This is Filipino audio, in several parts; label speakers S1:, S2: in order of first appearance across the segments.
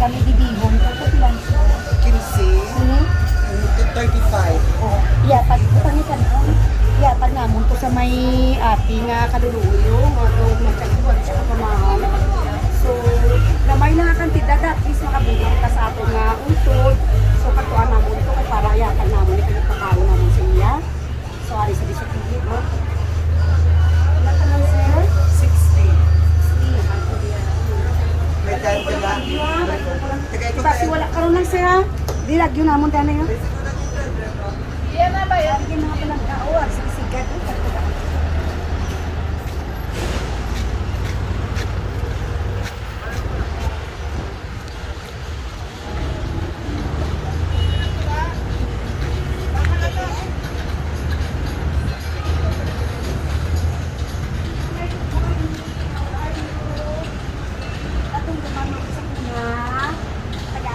S1: kami didibon. Ito pilan siya.
S2: 15,
S1: Hmm?
S2: 35.
S1: Oh, iya pag utangin ka na. Iya pag namon ko sa may ati nga kaduluyo, nga do magkakbuat siya pamahal. So, na may nga kantidad at least makabili ka sa ato nga utod. So, katuan namon kay para yatan namon pakaon namon sa iya. So, ari sa disipili, no? Ilan ka lang, sir?
S2: 60.
S1: Sige, ako diyan. May dahil Kasi wala karon lang sir ha. Di lagyo namon dana yun.
S2: Iyan
S1: na ba yan? Lagyan mga palang kaawag sa sigat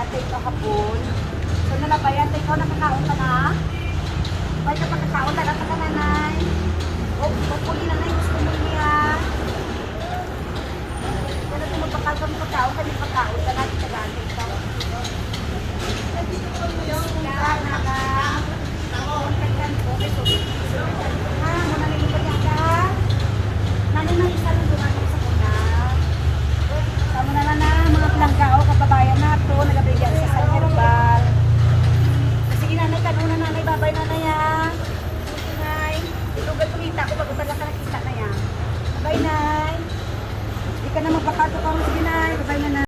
S1: ate kahapon. So, na ba yan? Ikaw nakakaon ka na? Wait na pagkakaon na ka na, nanay. O, pupuli na nanay. Gusto mo niya. Kaya na ito magpakaon ka, magpakaon ka, magpakaon ka na. kita ko bago talaga nakita na yan. Bye, Nay. Di ka na magpakato oh. ka, Nay. Bye, Nay.